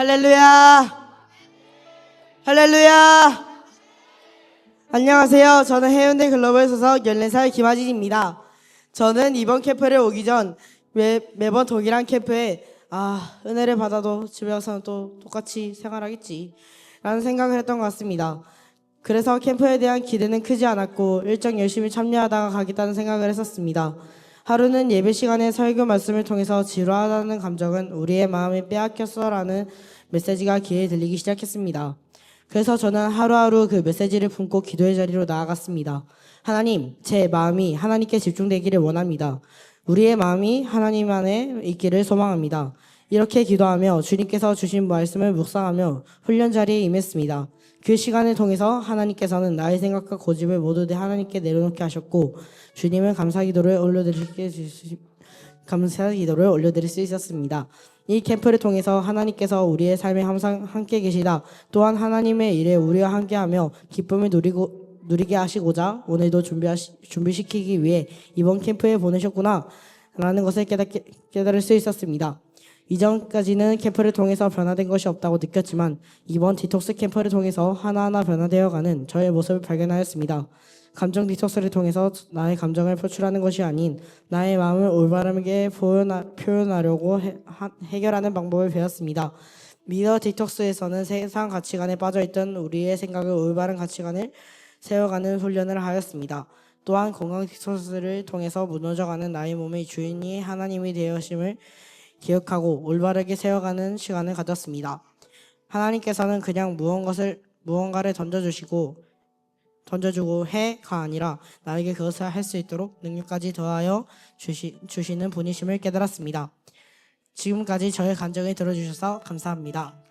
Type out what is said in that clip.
할렐루야! 할렐루야! 안녕하세요. 저는 해운대 글로벌 소속 14살 김하진입니다. 저는 이번 캠프를 오기 전 매, 매번 동일한 캠프에 아, 은혜를 받아도 집에 와서는 또 똑같이 생활하겠지. 라는 생각을 했던 것 같습니다. 그래서 캠프에 대한 기대는 크지 않았고 일정 열심히 참여하다가 가겠다는 생각을 했었습니다. 하루는 예배 시간에 설교 말씀을 통해서 지루하다는 감정은 우리의 마음이 빼앗겼어라는 메시지가 귀에 들리기 시작했습니다. 그래서 저는 하루하루 그 메시지를 품고 기도의 자리로 나아갔습니다. 하나님, 제 마음이 하나님께 집중되기를 원합니다. 우리의 마음이 하나님 안에 있기를 소망합니다. 이렇게 기도하며 주님께서 주신 말씀을 묵상하며 훈련 자리에 임했습니다. 그 시간을 통해서 하나님께서는 나의 생각과 고집을 모두 다 하나님께 내려놓게 하셨고 주님은 감사 기도를 올려드리게 주시 감사 기도를 올려드릴 수 있었습니다. 이 캠프를 통해서 하나님께서 우리의 삶에 항상 함께 계시다. 또한 하나님의 일에 우리와 함께하며 기쁨을 누리고 누리게 하시고자 오늘도 준비하시, 준비시키기 위해 이번 캠프에 보내셨구나 라는 것을 깨닫게, 깨달을 수 있었습니다. 이전까지는 캠프를 통해서 변화된 것이 없다고 느꼈지만 이번 디톡스 캠프를 통해서 하나하나 변화되어가는 저의 모습을 발견하였습니다. 감정 디톡스를 통해서 나의 감정을 표출하는 것이 아닌 나의 마음을 올바르게 표현하, 표현하려고 해, 하- 해결하는 방법을 배웠습니다. 미러 디톡스에서는 세상 가치관에 빠져있던 우리의 생각을 올바른 가치관을 세워가는 훈련을 하였습니다. 또한 건강 디톡스를 통해서 무너져가는 나의 몸의 주인이 하나님이 되어심을 기억하고 올바르게 세워가는 시간을 가졌습니다. 하나님께서는 그냥 무언가를 무언가를 던져주시고 던져주고 해가 아니라 나에게 그것을 할 수 있도록 능력까지 더하여 주시, 주시는 분이심을 깨달았습니다. 지금까지 저의 간증을 들어주셔서 감사합니다.